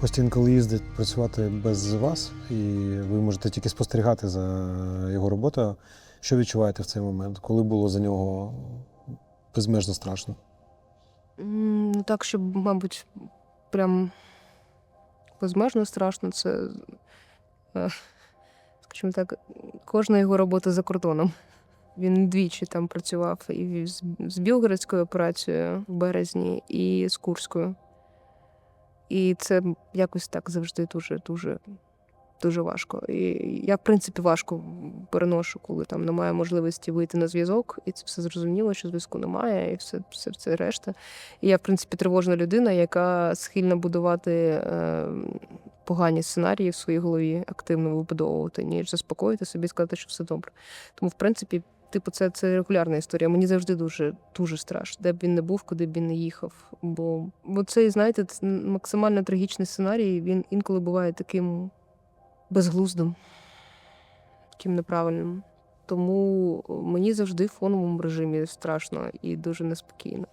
Костя коли їздить працювати без вас, і ви можете тільки спостерігати за його роботою. Що відчуваєте в цей момент? Коли було за нього безмежно страшно? Ну, так, щоб, мабуть, прям безмежно страшно, це, е, скажімо так, кожна його робота за кордоном. Він двічі там працював і з Білгородською операцією в березні, і з Курською. І це якось так завжди дуже, дуже, дуже важко. І я, в принципі, важко переношу, коли там немає можливості вийти на зв'язок, і це все зрозуміло, що зв'язку немає, і все, все, все решта. І я, в принципі, тривожна людина, яка схильна будувати е, погані сценарії в своїй голові, активно вибудовувати, ніж заспокоїти собі і сказати, що все добре. Тому, в принципі, типу, це, це регулярна історія. Мені завжди дуже, дуже страшно, де б він не був, куди б він не їхав. Бо, бо цей, знаєте, максимально трагічний сценарій, він інколи буває таким безглуздим, таким неправильним. Тому мені завжди в фоновому режимі страшно і дуже неспокійно.